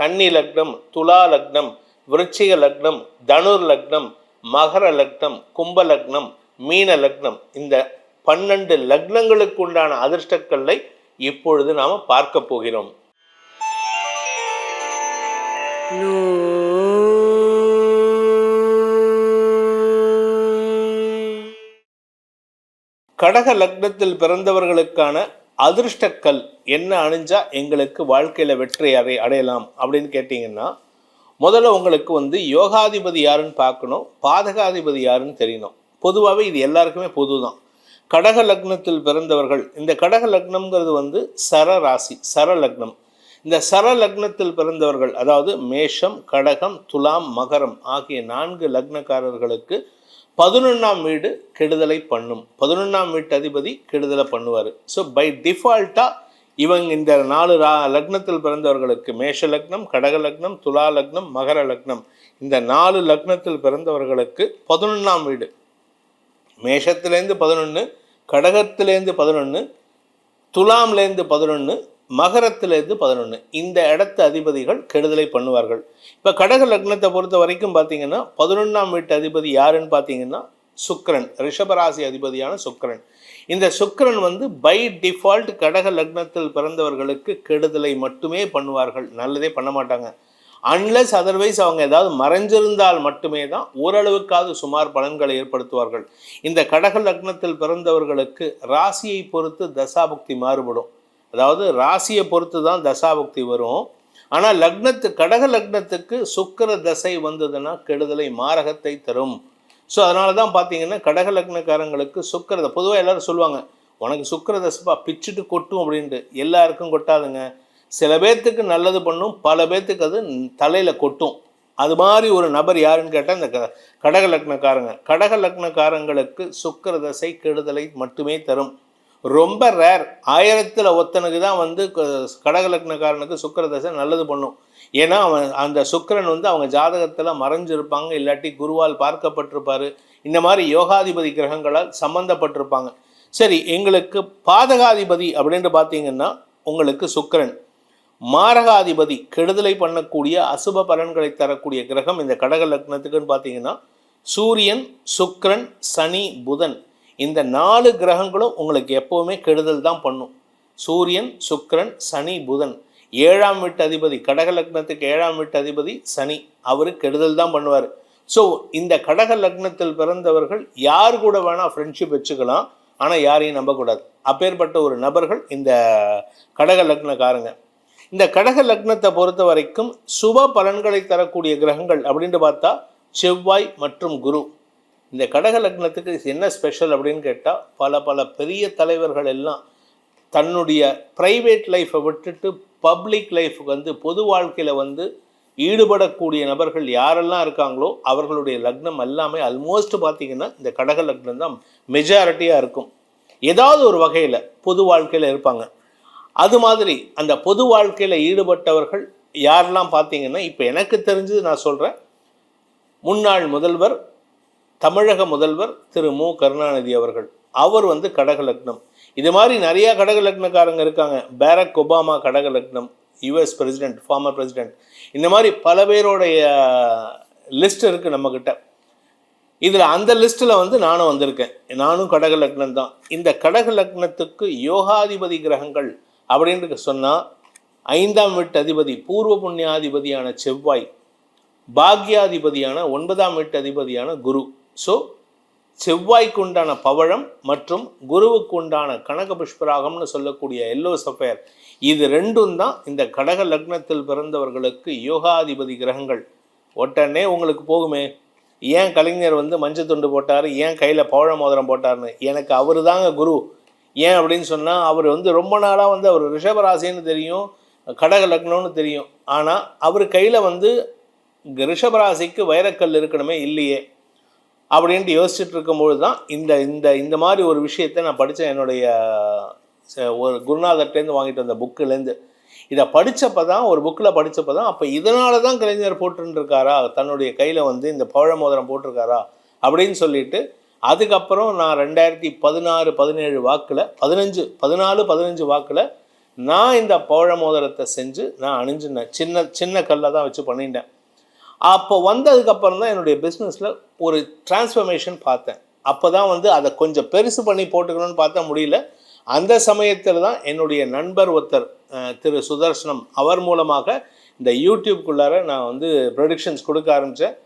கன்னி லக்னம் துலா லக்னம் விருச்சிக லக்னம் தனுர் லக்னம் மகர லக்னம் கும்ப லக்னம் மீன லக்னம். இந்த பன்னெண்டு லக்னங்களுக்கு உண்டான அதிர்ஷ்டக்கல்லை இப்பொழுது நாம் பார்க்க போகிறோம். கடக லக்னத்தில் பிறந்தவர்களுக்கான அதிர்ஷ்டக்கல் என்ன அணிஞ்சால் எங்களுக்கு வாழ்க்கையில் வெற்றி அடை அடையலாம் அப்படின்னு கேட்டிங்கன்னா முதல்ல உங்களுக்கு வந்து யோகாதிபதி யாருன்னு பார்க்கணும் பாதகாதிபதி யாருன்னு தெரியணும். பொதுவாகவே இது எல்லாருக்குமே பொது தான் கடக லக்னத்தில் பிறந்தவர்கள் இந்த கடக லக்னம்ங்கிறது வந்து சர ராசி சர லக்னம். இந்த சர லக்னத்தில் பிறந்தவர்கள் அதாவது மேஷம் கடகம் துலாம் மகரம் ஆகிய நான்கு லக்னக்காரர்களுக்கு பதினொன்றாம் வீடு கெடுதலை பண்ணும். பதினொன்றாம் வீட்டு அதிபதி கெடுதலை பண்ணுவார். ஸோ பை டிஃபால்ட்டாக இவங்க இந்த நாலு ரா லக்னத்தில் பிறந்தவர்களுக்கு மேஷ லக்னம் கடக லக்னம் துலா லக்னம் மகர லக்னம் இந்த நாலு லக்னத்தில் பிறந்தவர்களுக்கு பதினொன்றாம் வீடு. மேஷத்துலேருந்து பதினொன்று கடகத்திலேருந்து பதினொன்று துலாம்லேருந்து பதினொன்று மகரத்திலேருந்து பதினொன்று இந்த இடத்த அதிபதிகள் கெடுதலை பண்ணுவார்கள். இப்போ கடக லக்னத்தை பொறுத்த வரைக்கும் பார்த்தீங்கன்னா பதினொன்றாம் வீட்டு அதிபதி யாருன்னு பார்த்தீங்கன்னா சுக்ரன் ரிஷபராசி அதிபதியான சுக்கிரன். இந்த சுக்ரன் வந்து பை டிஃபால்ட் கடக லக்னத்தில் பிறந்தவர்களுக்கு கெடுதலை மட்டுமே பண்ணுவார்கள். நல்லதே பண்ண மாட்டாங்க. அன்லெஸ் அதர்வைஸ் அவங்க ஏதாவது மறைஞ்சிருந்தால் மட்டுமே தான் ஓரளவுக்காவது சுமார் பலன்களை ஏற்படுத்துவார்கள். இந்த கடக லக்னத்தில் பிறந்தவர்களுக்கு ராசியை பொறுத்து தசாபுக்தி மாறுபடும். அதாவது ராசியை பொறுத்து தான் தசாபக்தி வரும். ஆனால் லக்னத்து கடக லக்னத்துக்கு சுக்கர தசை வந்ததுன்னா கெடுதலை மாரகத்தை தரும். ஸோ அதனால தான் பார்த்தீங்கன்னா கடக லக்னக்காரங்களுக்கு சுக்கரதை பொதுவாக எல்லாரும் சொல்லுவாங்க உனக்கு சுக்கிர தசைப்பா பிச்சுட்டு கொட்டும் அப்படின்ட்டு. எல்லாருக்கும் கொட்டாதுங்க. சில பேர்த்துக்கு நல்லது பண்ணும் பல பேர்த்துக்கு அது தலையில் கொட்டும். அது மாதிரி ஒரு நபர் யாருன்னு கேட்டால் இந்த க கடக லக்னக்காரங்க. கடக லக்னக்காரங்களுக்கு சுக்கிர தசை கெடுதலை மட்டுமே தரும். ரொம்ப ரேர் ஆயிரத்தில் ஒத்தனுக்கு தான் வந்து கடகலக்னக்காரனுக்கு கடக தசை நல்லது பண்ணும். ஏன்னா அவன் அந்த சுக்கிரன் வந்து அவங்க ஜாதகத்தில் மறைஞ்சிருப்பாங்க இல்லாட்டி குருவால் பார்க்கப்பட்டிருப்பார். இந்த மாதிரி யோகாதிபதி கிரகங்களால் சம்பந்தப்பட்டிருப்பாங்க. சரி எங்களுக்கு பாதகாதிபதி அப்படின்ட்டு பார்த்தீங்கன்னா உங்களுக்கு சுக்கரன். மாரகாதிபதி கெடுதலை பண்ணக்கூடிய அசுப பலன்களை தரக்கூடிய கிரகம் இந்த கடக லக்னத்துக்குன்னு பார்த்தீங்கன்னா சூரியன் சுக்கரன் சனி புதன். இந்த நாலு கிரகங்களும் உங்களுக்கு எப்போவுமே கெடுதல் தான் பண்ணும். சூரியன் சுக்கரன் சனி புதன். ஏழாம் வீட்டு அதிபதி கடக லக்னத்துக்கு ஏழாம் வீட்டு அதிபதி சனி. அவர் கெடுதல் தான் பண்ணுவார். ஸோ இந்த கடக லக்னத்தில் பிறந்தவர்கள் யார் கூட வேணால் ஃப்ரெண்ட்ஷிப் வச்சுக்கலாம். ஆனால் யாரையும் நம்பக்கூடாது. அப்பேற்பட்ட ஒரு நபர்கள் இந்த கடக லக்னக்காரங்க. இந்த கடக லக்னத்தை பொறுத்த வரைக்கும் சுப பலன்களை தரக்கூடிய கிரகங்கள் அப்படின்ட்டு பார்த்தா செவ்வாய் மற்றும் குரு. இந்த கடக லக்னத்துக்கு என்ன ஸ்பெஷல் அப்படின்னு கேட்டால் பல பல பெரிய தலைவர்கள் எல்லாம் தன்னுடைய ப்ரைவேட் லைஃப்பை விட்டுட்டு பப்ளிக் லைஃபுக்கு வந்து பொது வாழ்க்கையில் வந்து ஈடுபடக்கூடிய நபர்கள் யாரெல்லாம் இருக்காங்களோ அவர்களுடைய லக்னம் எல்லாமே அல்மோஸ்ட் பார்த்திங்கன்னா இந்த கடக லக்னம் தான் மெஜாரிட்டியாக இருக்கும். ஏதாவது ஒரு வகையில் பொது வாழ்க்கையில் இருப்பாங்க. அது மாதிரி அந்த பொது வாழ்க்கையில் ஈடுபட்டவர்கள் யாரெல்லாம் பார்த்தீங்கன்னா இப்போ எனக்கு தெரிஞ்சது நான் சொல்கிறேன் முன்னாள் முதல்வர் தமிழக முதல்வர் திரு மு. கருணாநிதி அவர்கள். அவர் வந்து கடக லக்னம். இது மாதிரி நிறைய கடக லக்னக்காரங்க இருக்காங்க. பேரக் ஒபாமா கடக லக்னம் யுஎஸ் பிரசிடென்ட் ஃபார்மர் பிரசிடென்ட். இந்த மாதிரி பல பேருடைய லிஸ்ட் இருக்குது நம்மக்கிட்ட இதில் அந்த லிஸ்ட்டில் வந்து நானும் வந்திருக்கேன். நானும் கடக லக்னம் தான். இந்த கடக லக்னத்துக்கு யோகாதிபதி கிரகங்கள் அப்படின்றது சொன்னால் ஐந்தாம் வீட்டு அதிபதி பூர்வ புண்ணியாதிபதியான செவ்வாய் பாக்யாதிபதியான ஒன்பதாம் வீட்டு அதிபதியான குரு. ஸோ செவ்வாய்க்கு உண்டான பவழம் மற்றும் குருவுக்கு உண்டான கனக புஷ்பராகம்னு சொல்லக்கூடிய எல்லோ சஃபயர் இது ரெண்டும் தான் இந்த கடக லக்னத்தில் பிறந்தவர்களுக்கு யோகாதிபதி கிரகங்கள். உடனே உங்களுக்கு போகுமே. ஏன் கலைஞர் வந்து மஞ்சள் துண்டு போட்டார்? ஏன் கையில் பவழ மோதிரம் போட்டார்னு எனக்கு அவர் தாங்க குரு. ஏன் அப்படின்னு சொன்னால் அவர் வந்து ரொம்ப நாளாக வந்து அவர் ரிஷபராசின்னு தெரியும் கடக லக்னம்னு தெரியும். ஆனால் அவர் கையில் வந்து ரிஷபராசிக்கு வைரக்கல் இருக்கணுமே இல்லையே. அப்படின்ட்டு யோசிச்சுட்டு இருக்கும்பொழுது தான் இந்த இந்த இந்த மாதிரி ஒரு விஷயத்தை நான் படித்தேன் என்னுடைய ச- ஒரு குருநாதர்கிட்டேருந்து வாங்கிட்டு வந்த புக்குலேருந்து இதை படித்தப்போ தான் ஒரு புக்கில் படித்தப்போ தான் அப்போ இதனால தான் கலைஞர் போட்டுருக்காரா தன்னுடைய கையில் வந்து இந்த பழ மோதிரம் போட்டிருக்காரா? அப்படின்னு சொல்லிட்டு அதுக்கப்புறம் நான் ரெண்டாயிரத்தி பதினாறு பதினேழு வாக்கில் பதினஞ்சு பதினாலு பதினஞ்சு வாக்கில் நான் இந்த பழ மோதிரத்தை செஞ்சு நான் அணிஞ்சினேன் சின்ன சின்ன கல்லை தான் வச்சு பண்ணிட்டேன். அப்போ வந்ததுக்கப்புறம் தான் என்னுடைய பிஸ்னஸில் ஒரு டிரான்ஸ்ஃபர்மேஷன் பார்த்தேன். அப்போ தான் வந்து அதை கொஞ்சம் பெருசு பண்ணி போட்டுக்கணும்னு பார்த்தா முடியல. அந்த சமயத்தில் தான் என்னுடைய நண்பர் ஒருத்தர் திரு சுதர்சனம் அவர் மூலமாக இந்த யூடியூப்குள்ளார நான் வந்து ப்ரொடிக்ஷன்ஸ் கொடுக்க ஆரம்பித்தேன்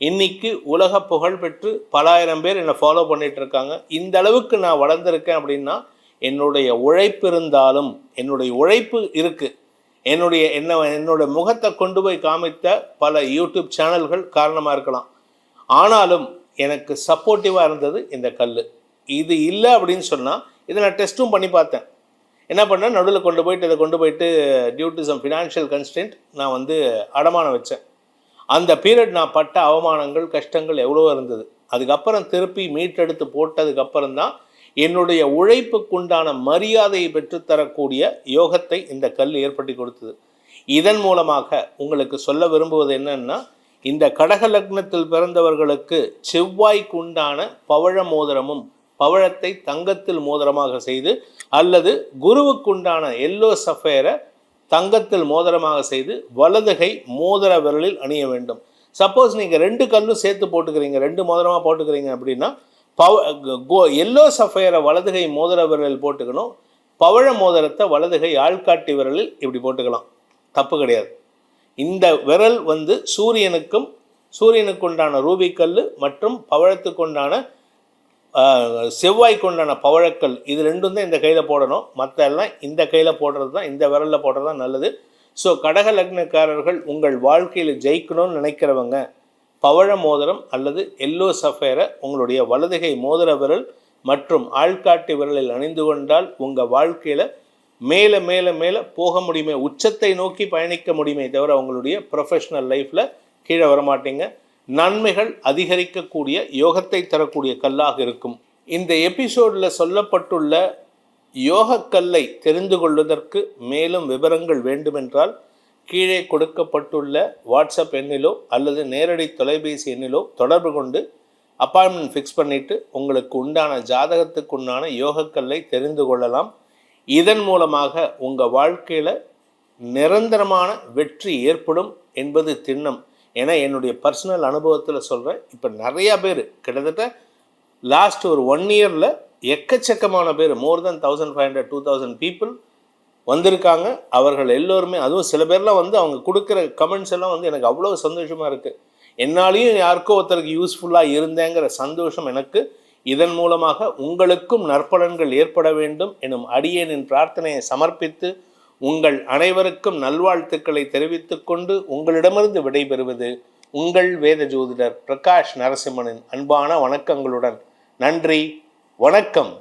இன்னைக்கு உலக புகழ் பெற்று பலாயிரம் பேர் என்னை ஃபாலோ பண்ணிகிட்டு இருக்காங்க இந்த அளவுக்கு நான் வளர்ந்துருக்கேன் அப்படின்னா என்னுடைய உழைப்பு இருந்தாலும் என்னுடைய உழைப்பு இருக்குது என்னுடைய என்ன என்னோட முகத்தை கொண்டு போய் காமித்த பல யூடியூப் சேனல்கள் காரணமாக இருக்கலாம். ஆனாலும் எனக்கு சப்போர்ட்டிவாக இருந்தது இந்த கல் இது இல்லை அப்படின்னு சொன்னால் இதை நான் டெஸ்ட்டும் பண்ணி பார்த்தேன். என்ன பண்ணேன்? நடுவில் கொண்டு போயிட்டு இதை கொண்டு போயிட்டு due to some financial constant நான் வந்து அடமானம் வச்சேன். அந்த பீரியட் நான் பட்ட அவமானங்கள் கஷ்டங்கள் எவ்வளோ இருந்தது. அதுக்கப்புறம் திருப்பி மீட்டெடுத்து போட்டதுக்கப்புறம் தான் என்னுடைய உழைப்புக்குண்டான மரியாதையை பெற்றுத்தரக்கூடிய யோகத்தை இந்த கல் ஏற்படுத்தி கொடுத்தது. இதன் மூலமாக உங்களுக்கு சொல்ல விரும்புவது என்னன்னா இந்த கடக லக்னத்தில் பிறந்தவர்களுக்கு செவ்வாய்க்கு உண்டான பவழ மோதிரமும் பவழத்தை தங்கத்தில் மோதிரமாக செய்து அல்லது குருவுக்குண்டான எல்லோ சஃபேரை தங்கத்தில் மோதிரமாக செய்து வலதுகை மோதிர விரலில் அணிய வேண்டும். சப்போஸ் நீங்கள் ரெண்டு கல்லும் சேர்த்து போட்டுக்கிறீங்க ரெண்டு மோதிரமாக போட்டுக்கிறீங்க அப்படின்னா பவ கோ எல்லோ சஃபயரை வலதுகை மோதிர விரலில் போட்டுக்கணும். பவழ மோதிரத்தை வலதுகை ஆள்காட்டி விரலில் இப்படி போட்டுக்கலாம். தப்பு கிடையாது. இந்த விரல் வந்து சூரியனுக்கும் சூரியனுக்கு உண்டான ரூபிக்கல் மற்றும் பவழத்துக்கு உண்டான செவ்வாய்க்கு உண்டான பவழக்கல். இது ரெண்டும் தான் இந்த கையில் போடணும். மற்ற எல்லாம் இந்த கையில் போடுறது தான் இந்த விரலில் போடுறது தான் நல்லது. ஸோ கடக லக்னக்காரர்கள் உங்கள் வாழ்க்கையில் ஜெயிக்கணும்னு நினைக்கிறவங்க பவழ மோதிரம் அல்லது எல்லோ சஃபேரை உங்களுடைய வலதுகை மோதிர விரல் மற்றும் ஆள்காட்டி விரலில் அணிந்து கொண்டால் உங்கள் வாழ்க்கையில் மேலே மேலே மேலே போக முடியுமே உச்சத்தை நோக்கி பயணிக்க முடியுமே தவிர உங்களுடைய ப்ரொஃபஷ்னல் லைஃப்பில் கீழே வரமாட்டீங்க. நன்மைகள் அதிகரிக்கக்கூடிய யோகத்தை தரக்கூடிய கல்லாக இருக்கும். இந்த எபிசோடில் சொல்லப்பட்டுள்ள யோகக்கல்லை தெரிந்து கொள்வதற்கு மேலும் விவரங்கள் வேண்டுமென்றால் கீழே கொடுக்கப்பட்டுள்ள வாட்ஸ்அப் எண்ணிலோ அல்லது நேரடி தொலைபேசி எண்ணிலோ தொடர்பு கொண்டு அப்பாயின்மெண்ட் ஃபிக்ஸ் பண்ணிவிட்டு உங்களுக்கு உண்டான ஜாதகத்துக்கு உண்டான யோகக்கல்லை தெரிந்து கொள்ளலாம். இதன் மூலமாக உங்கள் வாழ்க்கையில் நிரந்தரமான வெற்றி ஏற்படும் என்பது திண்ணம் ஏன்னா என்னுடைய பர்சனல் அனுபவத்தில் சொல்கிறேன் இப்போ நிறையா பேர் கிட்டத்தட்ட லாஸ்ட் ஒரு ஒன் இயரில் எக்கச்சக்கமான பேர் more than thousand five hundred two thousand people வந்திருக்காங்க. அவர்கள் எல்லோருமே அதுவும் சில பேர்லாம் வந்து அவங்க கொடுக்குற கமெண்ட்ஸ் எல்லாம் வந்து எனக்கு அவ்வளோ சந்தோஷமாக இருக்குது என்னாலையும் யாருக்கோ ஒருத்தருக்கு யூஸ்ஃபுல்லாக இருந்தேங்கிற சந்தோஷம் எனக்கு. இதன் மூலமாக உங்களுக்கும் நற்பலன்கள் ஏற்பட வேண்டும் எனும் அடியேனின் பிரார்த்தனையை சமர்ப்பித்து உங்கள் அனைவருக்கும் நல்வாழ்த்துக்களை தெரிவித்துக்கொண்டு உங்களிடமிருந்து விடைபெறுவது உங்கள் வேத ஜோதிடர் பிரகாஷ் நரசிம்மனின் அன்பான வணக்கங்களுடன். நன்றி வணக்கம்.